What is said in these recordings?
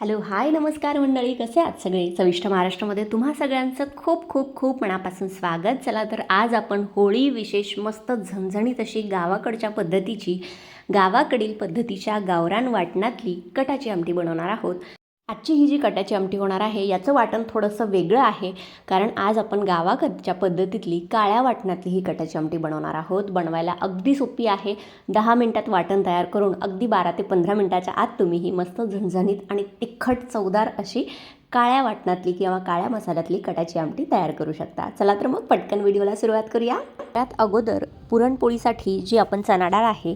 Hello hi नमस्कार मंडळी. कसे आहात सगळे? चविष्ट महाराष्ट्रामध्ये तुम्हा सगळ्यांचं खूप खूप खूप मनापासून स्वागत. चला तर आज आपण होळी विशेष मस्त झणझणीत अशी गावाकडच्या पद्धतीची गावाकडील पद्धतीच्या गावरान वाटणातली कटाची आमटी बनवणार आहोत. आजची ही जी कटाची आमटी होणार आहे याचं वाटण थोडंसं वेगळं आहे. कारण आज आपण गावाकडच्या पद्धतीतली काळ्या वाटणातली ही कटाची आमटी बनवणार आहोत. बनवायला अगदी सोपी आहे. दहा मिनटात वाटण तयार करून अगदी बारा ते पंधरा मिनटाच्या आत तुम्ही ही मस्त झणझणीत आणि तिखट चवदार अशी काळ्या वाटणातली किंवा काळ्या मसाल्यातली कटाची आमटी तयार करू शकता. चला तर मग पटकन व्हिडिओला सुरुवात करूया. त्यात अगोदर पुरणपोळीसाठी जी आपण चणा डाळ आहे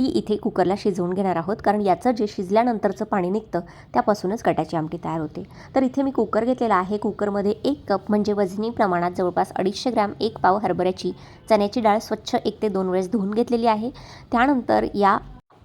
ती इथे कुकरला शिजवून घेणार आहोत. कारण याचं जे शिजल्यानंतरचं पाणी निघतं त्यापासूनच कटाची आमटी तयार होते. तर इथे मी कुकर घेतलेला आहे. कुकरमध्ये एक कप म्हणजे वजनी प्रमाणात जवळपास अडीचशे ग्रॅम एक पाव हरभऱ्याची चण्याची डाळ स्वच्छ एक ते दोन वेळेस धुवून घेतलेली आहे. त्यानंतर या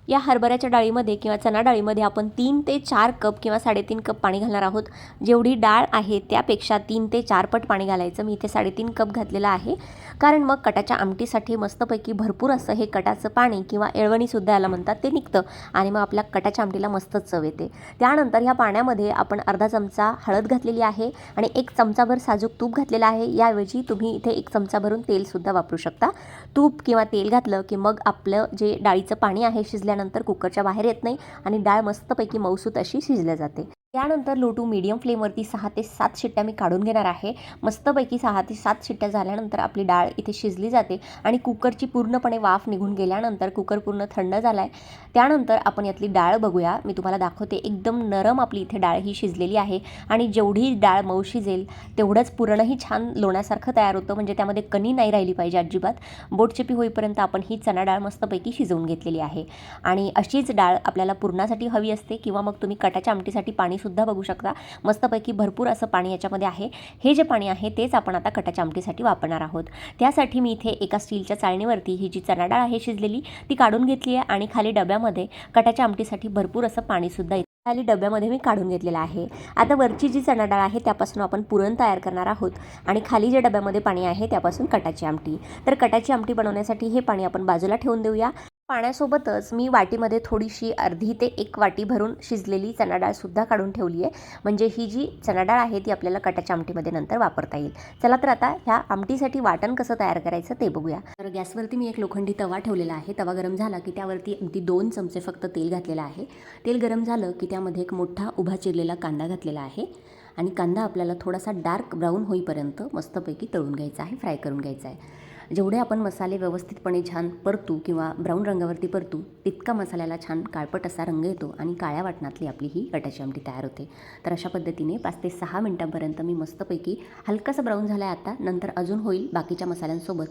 या हरभऱ्याच्या डाळीमध्ये किंवा चणा डाळीमध्ये आपण तीन ते चार कप किंवा साडेतीन कप पाणी घालणार आहोत. जेवढी डाळ आहे त्यापेक्षा तीन ते चार पट पाणी घालायचं. मी इथे साडेतीन कप घातलेलं आहे. कारण मग कटाच्या आमटीसाठी मस्तपैकी भरपूर असं हे कटाचं पाणी किंवा एळवणीसुद्धा याला म्हणतात ते निघतं आणि मग आपल्या कटाच्या आमटीला मस्त चव येते. त्यानंतर ह्या पाण्यामध्ये आपण अर्धा चमचा हळद घातलेली आहे आणि एक चमचाभर साजूक तूप घातलेलं आहे. याऐवजी तुम्ही इथे एक चमचा भरून तेलसुद्धा वापरू शकता. तूप किंवा तेल घातलं की मग आपलं जे डाळीचं पाणी आहे शिजल्या शिजल्यानंतर कुकरच्या बाहेर येत नाही आणि डाळ मस्तपैकी मऊसूत अशी शिजल्या जाते. त्यानंतर लोटू मीडियम फ्लेमवरती सहा ते सात शिट्ट्या मी काढून घेणार आहे. मस्तपैकी सहा ते सात शिट्ट्या झाल्यानंतर आपली डाळ इथे शिजली जाते आणि कुकरची पूर्णपणे वाफ निघून गेल्यानंतर कुकर पूर्ण थंड झाला आहे त्यानंतर आपण यातली डाळ बघूया. मी तुम्हाला दाखवते. एकदम नरम आपली इथे डाळ ही शिजलेली आहे आणि जेवढी डाळ मऊ शिजेल तेवढंच पुरणही छान लोण्यासारखं तयार होतं. म्हणजे त्यामध्ये कणी नाही राहिली पाहिजे अजिबात. बोटचेपी होईपर्यंत आपण ही चणा डाळ मस्तपैकी शिजवून घेतलेली आहे. आणि अशीच डाळ आपल्याला पुरणासाठी हवी असते किंवा मग तुम्ही कटाच्या आमटीसाठी पाणी सुद्धा बघू शकता. मस्तपैकी भरपूर असं पाणी याच्यामध्ये आहे. हे जे पाणी आहे तेच आपण आता कटाच्या आमटीसाठी वापरणार आहोत. त्यासाठी मी इथे एका स्टीलच्या चाळणीवरती ही जी चणा डाळ आहे शिजलेली ती काढून घेतली आहे आणि खाली डब्यामध्ये कटाच्या आमटीसाठी भरपूर असं पाणीसुद्धा येतं. खाली डब्यामध्ये मी काढून घेतलेलं आहे. आता वरची जी चणा डाळ आहे त्यापासून आपण पुरण तयार करणार आहोत आणि खाली ज्या डब्यामध्ये पाणी आहे त्यापासून कटाची आमटी. तर कटाची आमटी बनवण्यासाठी हे पाणी आपण बाजूला ठेवून देऊया. पाण्यासोबतच मी वाटीमध्ये थोडीशी अर्धी ते एक वाटी भरून शिजलेली चणा डाळसुद्धा काढून ठेवली आहे. म्हणजे ही जी चणा डाळ आहे ती आपल्याला कटाच्या आमटीमध्ये नंतर वापरता येईल. चला तर आता ह्या आमटीसाठी वाटण कसं तयार करायचं ते बघूया. तर गॅसवरती मी एक लोखंडी तवा ठेवलेला आहे. तवा गरम झाला की त्यावरती अगदी दोन चमचे फक्त तेल घातलेलं आहे. तेल गरम झालं की त्यामध्ये एक मोठा उभा चिरलेला कांदा घातलेला आहे. आणि कांदा आपल्याला थोडासा डार्क ब्राऊन होईपर्यंत मस्तपैकी तळून घ्यायचा आहे फ्राय करून घ्यायचा आहे. जेवढे आपण मसाले व्यवस्थितपणे छान परतू किंवा ब्राऊन रंगावरती परतू तितका मसाल्याला छान काळपट असा रंग येतो आणि काळ्या वाटणातली आपली ही कटाची आमटी तयार होते. तर अशा पद्धतीने पाच ते सहा मिनटांपर्यंत मी मस्तपैकी हलकासा ब्राऊन झाला आहे आता नंतर अजून होईल बाकीच्या मसाल्यांसोबत.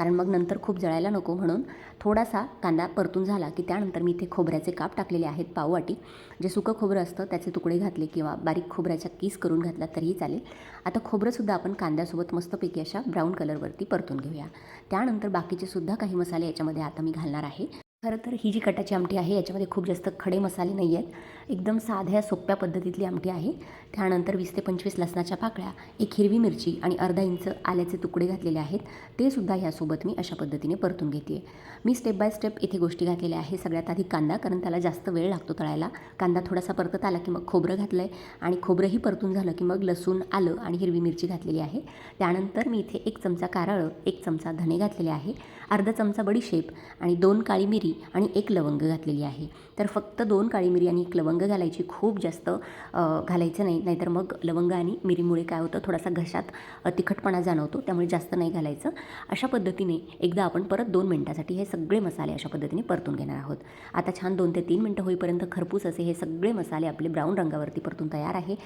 कारण मग नंतर खूप जळायला नको म्हणून थोडासा कांदा परतून झाला की त्यानंतर मी इथे खोबऱ्याचे काप टाकलेले आहेत पाववाटी. जे सुकं खोबरं असतं त्याचे तुकडे घातले किंवा बारीक खोबऱ्याच्या कीस करून घातला तरीही चालेल. आता खोबरंसुद्धा आपण कांद्यासोबत मस्तपैकी अशा ब्राऊन कलरवरती परतून घेऊया. त्यानंतर बाकीचे सुद्धा काही मसाले याच्यामध्ये आता मी घालणार आहे. खरं तर ही जी कटाची आमटी आहे याच्यामध्ये खूप जास्त खडे मसाले नाही आहेत. एकदम साध्या सोप्या पद्धतीतली आमटी आहे. त्यानंतर वीस ते पंचवीस लसणाच्या पाकळ्या एक हिरवी मिरची आणि अर्धा इंच आल्याचे तुकडे घातलेले आहेत. ते सुद्धा यासोबत मी अशा पद्धतीने परतून घेते. मी स्टेप बाय स्टेप इथे गोष्टी घातलेल्या आहे सगळ्यात आधी कांदा कारण त्याला जास्त वेळ लागतो तळायला. कांदा थोडासा परतत आला की मग खोबरं घातलं आहे आणि खोबरंही परतून झालं की मग लसूण आलं आणि हिरवी मिरची घातलेली आहे. त्यानंतर मी इथे एक चमचा कारळं एक चमचा धने घातलेले आहे. अर्धा चमचा बडीशेप आणि दोन काळी मिरी आणि एक लवंग घातलेली आहे. तर फक्त दोन काळी मिरी आणि एक लवंग घालायची खूप जास्त घालायचं नाही. नाहीतर मग लवंग आणि मिरीमुळे काय होतं थोडासा घशात तिखटपणा जाणवतो त्यामुळे जास्त नाही घालायचं. अशा पद्धतीने एकदा आपण परत दोन मिनटासाठी हे सगळे मसाले अशा पद्धतीने परतून घेणार आहोत. आता छान दोन ते तीन मिनटं होईपर्यंत खरपूस असे हे सगळे मसाले आपले ब्राऊन रंगावरती परतून तयार आहे.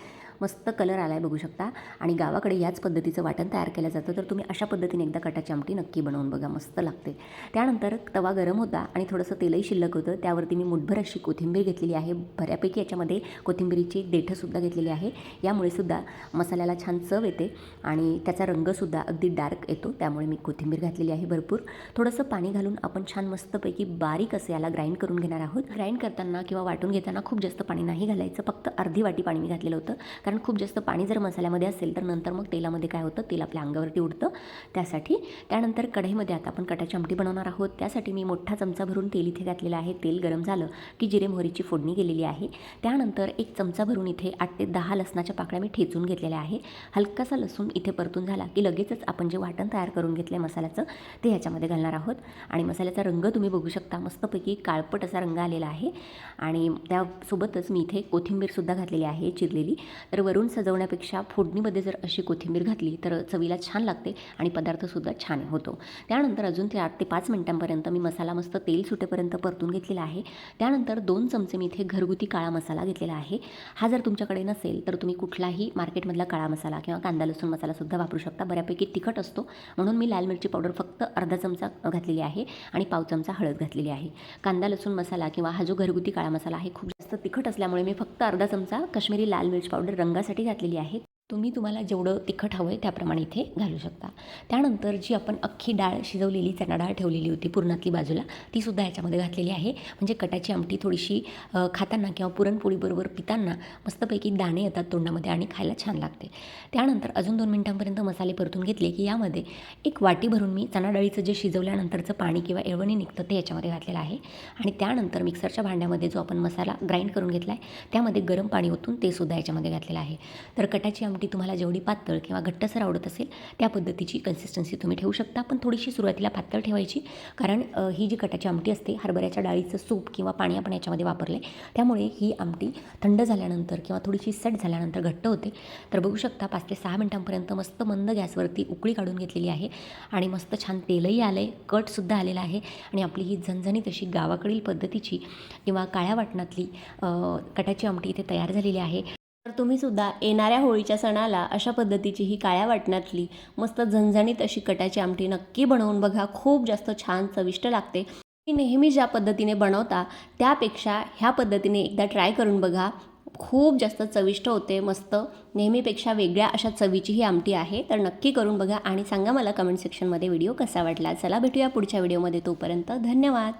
मस्त कलर आला आहे बघू शकता. आणि गावाकडे याच पद्धतीचं वाटण तयार केलं जातं तर तुम्ही अशा पद्धतीने एकदा कटाची आमटी नक्की बनवून बघा मस्त लागते. त्यानंतर तवा गरम होता आणि थोडंसं तेलही शिल्लक होतं. त्यावरती मी मुठभर अशी कोथिंबीर घेतलेली आहे. बऱ्यापैकी याच्यामध्ये कोथिंबीरीची देठंसुद्धा घेतलेली आहे. यामुळे सुद्धा मसाल्याला छान चव येते आणि त्याचा रंगसुद्धा अगदी डार्क येतो. त्यामुळे मी कोथिंबीर घातलेली आहे भरपूर. थोडंसं पाणी घालून आपण छान मस्तपैकी बारीक असे याला ग्राइंड करून घेणार आहोत. ग्राइंड करताना किंवा वाटून घेताना खूप जास्त पाणी नाही घालायचं. फक्त अर्धी वाटी पाणी मी घातलेलं होतं. कारण खूप जास्त पाणी जर मसाल्यामध्ये असेल तर नंतर मग तेलामध्ये काय होतं? तेल आपल्या अंगावरती उडतं. त्यासाठी त्यानंतर कढईमध्ये आता आपण कटाची आमटी बनवणार आहोत. त्यासाठी मी मोठा चमचा भरून तेल इथे घातलेलं आहे. तेल गरम झालं की जिरे मोहरीची फोडणी गेलेली आहे. त्यानंतर एक चमचा भरून इथे आठ ते दहा लसणाच्या पाकळ्या मी ठेचून घेतलेल्या आहे. हलकासा लसूण इथे परतून झाला की लगेचच आपण जे वाटण तयार करून घेतलं आहे मसाल्याचं ते ह्याच्यामध्ये घालणार आहोत. आणि मसाल्याचा रंग तुम्ही बघू शकता. मस्तपैकी काळपट असा रंग आलेला आहे. आणि त्यासोबतच मी इथे कोथिंबीरसुद्धा घातलेली आहे चिरलेली. तर वरून सजवण्यापेक्षा फोडणीमध्ये जर अशी कोथिंबीर घातली तर चवीला छान लागते आणि पदार्थसुद्धा छान होतो. त्यानंतर अजून ते आठ ते पाच मिनटांपर्यंत मी मसाला मस्त तेल सुटेपर्यंत परतून घेतलेला आहे. त्यानंतर दोन चमचे मी इथे घरगुती काळा मसाला घेतलेला आहे. हा जर तुमच्याकडे नसेल तर तुम्ही कुठलाही मार्केटमधला काळा मसाला किंवा कांदा लसूण मसालासुद्धा वापरू शकता. बऱ्यापैकी तिखट असतो. म्हणून मी लाल मिरची पावडर फक्त अर्धा चमचा घातलेली आहे आणि पाव चमचा हळद घातलेली आहे. कांदा लसूण मसाला किंवा हा जो घरगुती काळा मसाला आहे खूप जास्त तिखट असल्यामुळे मी फक्त अर्धा चमचा काश्मीरी लाल मिरची पावडर रंगासाठी घातलेली आहेत. तुम्ही तुम्हाला जेवढं तिखट हवं आहे त्याप्रमाणे इथे घालू शकता. त्यानंतर जी आपण अख्खी डाळ शिजवलेली चणा डाळ ठेवलेली होती पुरणातली बाजूला तीसुद्धा याच्यामध्ये घातलेली आहे. म्हणजे कटाची आमटी थोडीशी खाताना किंवा पुरणपोळीबरोबर पिताना मस्तपैकी दाणे येतात तोंडामध्ये आणि खायला छान लागते. त्यानंतर अजून दोन मिनटांपर्यंत मसाले परतून घेतले की यामध्ये एक वाटी भरून मी चणा डाळीचं जे शिजवल्यानंतरचं पाणी किंवा एळवणी निघतं ते याच्यामध्ये घातलेलं आहे. आणि त्यानंतर मिक्सरच्या भांड्यामध्ये जो आपण मसाला ग्राइंड करून घेतला आहे त्यामध्ये गरम पाणी ओतून ते सुद्धा याच्यामध्ये घातलेलं आहे. तर कटाची आमटी तुम्हाला जेवढी पातळ किंवा घट्टसर आवडत असेल त्या पद्धतीची कन्सिस्टन्सी तुम्ही ठेवू शकता. पण थोडीशी सुरुवातीला पातळ ठेवायची कारण ही जी कटाची आमटी असते हरभऱ्याच्या डाळीचं सूप किंवा पाणी आपण याच्यामध्ये वापरले त्यामुळे ही आमटी थंड झाल्यानंतर किंवा थोडीशी सेट झाल्यानंतर घट्ट होते. तर बघू शकता पाच ते सहा मिनटांपर्यंत मस्त मंद गॅसवरती उकळी काढून घेतलेली आहे आणि मस्त छान तेलही आलं आहे कटसुद्धा आलेला आहे आणि आपली ही झणझणीत अशी गावाकडील पद्धतीची किंवा काळ्या वाटणातली कटाची आमटी इथे तयार झालेली आहे. तर तुम्ही सुद्धा येणाऱ्या होळीच्या सणाला अशा पद्धतीची ही काळ्या वाटणातली मस्त झणझणीत अशी कटाची आमटी नक्की बनवून बघा. खूप जास्त छान चविष्ट लागते. ती नेहमी ज्या पद्धतीने बनवता त्यापेक्षा ह्या पद्धतीने एकदा ट्राय करून बघा. खूप जास्त चविष्ट होते मस्त. नेहमीपेक्षा वेगळ्या अशा चवीची ही आमटी आहे. तर नक्की करून बघा आणि सांगा मला कमेंट सेक्शनमध्ये व्हिडिओ कसा वाटला. चला भेटूया पुढच्या व्हिडिओमध्ये. तोपर्यंत धन्यवाद.